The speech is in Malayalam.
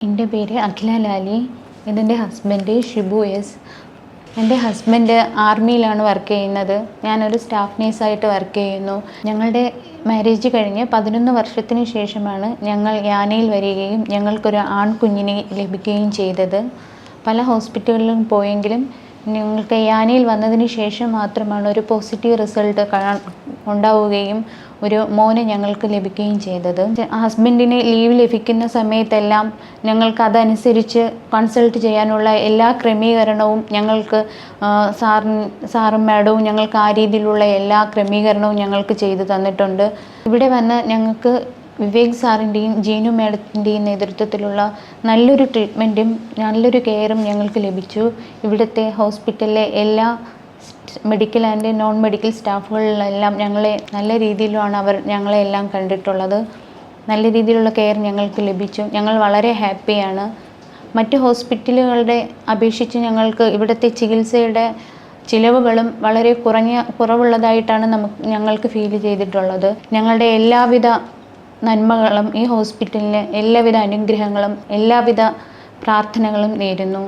എന്റെ പേര് അഖില ലാലി ഇതെന്റെ ഹസ്ബൻഡ് ഷിബു എസ് എന്റെ ഹസ്ബൻഡ് ആർമിയിലാണ് വർക്ക് ചെയ്യുന്നത്. ഞാനൊരു സ്റ്റാഫ് നേഴ്സായിട്ട് വർക്ക് ചെയ്യുന്നു. ഞങ്ങളുടെ മാരേജ് കഴിഞ്ഞ് പതിനൊന്ന് വർഷത്തിന് ശേഷമാണ് ഞങ്ങൾ യാനയിൽ വരികയും ഞങ്ങൾക്കൊരു ആൺകുഞ്ഞിനെ ലഭിക്കുകയും ചെയ്തത്. പല ഹോസ്പിറ്റലുകളിലും പോയെങ്കിലും ഞങ്ങൾക്ക് യാനയിൽ വന്നതിന് ശേഷം മാത്രമാണ് ഒരു പോസിറ്റീവ് റിസൾട്ട് ഉണ്ടാവുകയും ഒരു മോന് ഞങ്ങൾക്ക് ലഭിക്കുകയും ചെയ്തത്. ഹസ്ബൻഡിന് ലീവ് ലഭിക്കുന്ന സമയത്തെല്ലാം ഞങ്ങൾക്ക് അതനുസരിച്ച് കൺസൾട്ട് ചെയ്യാനുള്ള എല്ലാ ക്രമീകരണവും ഞങ്ങൾക്ക് സാർ സാറും മാഡവും ഞങ്ങൾക്ക് ആ രീതിയിലുള്ള എല്ലാ ക്രമീകരണവും ഞങ്ങൾക്ക് ചെയ്തു തന്നിട്ടുണ്ട്. ഇവിടെ വന്ന് ഞങ്ങൾക്ക് വിവേക് സാറിന്റെയും ജീനു മേഡത്തിന്റെയും നേതൃത്വത്തിലുള്ള നല്ലൊരു ട്രീറ്റ്മെന്റും നല്ലൊരു കെയറും ഞങ്ങൾക്ക് ലഭിച്ചു. ഇവിടുത്തെ ഹോസ്പിറ്റലിലെ എല്ലാ മെഡിക്കൽ ആൻഡ് നോൺ മെഡിക്കൽ സ്റ്റാഫുകളിലെല്ലാം ഞങ്ങളെ നല്ല രീതിയിലുമാണ് അവർ ഞങ്ങളെ എല്ലാം കണ്ടിട്ടുള്ളത്. നല്ല രീതിയിലുള്ള കെയർ ഞങ്ങൾക്ക് ലഭിച്ചു. ഞങ്ങൾ വളരെ ഹാപ്പിയാണ് മറ്റ് ഹോസ്പിറ്റലുകളുടെ അപേക്ഷിച്ച് ഞങ്ങൾക്ക് ഇവിടുത്തെ ചികിത്സയുടെ ചിലവുകളും വളരെ കുറഞ്ഞ കുറവുള്ളതായിട്ടാണ് നമുക്ക് ഞങ്ങൾക്ക് ഫീൽ ചെയ്തിട്ടുള്ളത്. ഞങ്ങളുടെ എല്ലാവിധ നന്മകളും ഈ ഹോസ്പിറ്റലിന് എല്ലാവിധ അനുഗ്രഹങ്ങളും എല്ലാവിധ പ്രാർത്ഥനകളും നേരുന്നു.